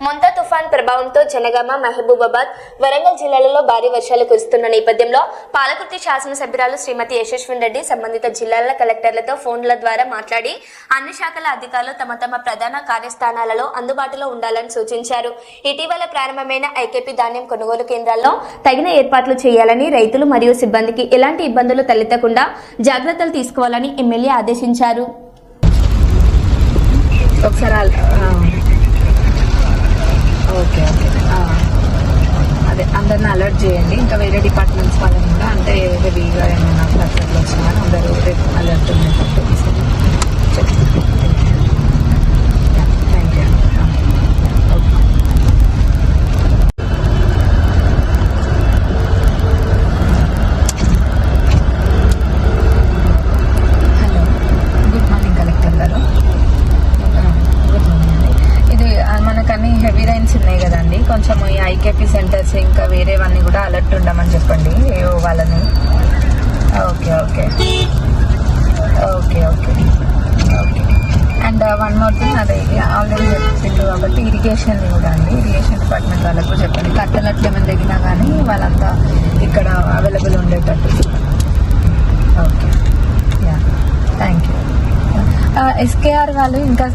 ముంతా తుఫాన్ ప్రభావంతో జనగామ మహబూబాబాద్ వరంగల్ జిల్లాలలో భారీ వర్షాలు కురుస్తున్న నేపథ్యంలో పాలకుర్తి శాసనసభ్యురాలు శ్రీమతి యశస్విన్ రెడ్డి సంబంధిత జిల్లాల కలెక్టర్లతో ఫోన్ల ద్వారా మాట్లాడి అన్ని శాఖల అధికారులు తమ తమ ప్రధాన కార్యస్థానాలలో అందుబాటులో ఉండాలని సూచించారు. ఇటీవల ప్రారంభమైన ఐకేపీ ధాన్యం కొనుగోలు కేంద్రాల్లో తగిన ఏర్పాట్లు చేయాలని రైతులు మరియు సిబ్బందికి ఎలాంటి ఇబ్బందులు తలెత్తకుండా జాగ్రత్తలు తీసుకోవాలని ఎమ్మెల్యే ఆదేశించారు. ఒకసారి అల్- ఆ, ఓకే ఓకే ఆ, అదే అందరిని అలర్ట్ చేయండి. ఇంకా వేరే డిపార్ట్మెంట్స్ వాళ్ళని కూడా అంటే హెవీగా ఏమైనా ఫ్లడ్ వచ్చినా అందరూ రేపు అలర్ట్ ఉండేటట్టు చెప్తాను ఐకేపీ సెంటర్స్ ఇంకా వేరేవన్నీ కూడా అలర్ట్ ఉండమని చెప్పండి ఏవో వాళ్ళని. Okay okay. Okay okay. Okay and one more thing అదే ఆల్రెడీ చెప్పిండ్రు కాబట్టి ఇరిగేషన్ కూడా అండి. ఇరిగేషన్ డిపార్ట్మెంట్ వాళ్ళకు చెప్పండి. కట్టలు ఏమైనా తగినా కానీ వాళ్ళంతా ఇక్కడ అవైలబుల్ ఉండేటట్టు. Okay. Ya thank you SKR వాళ్ళు ఇంకా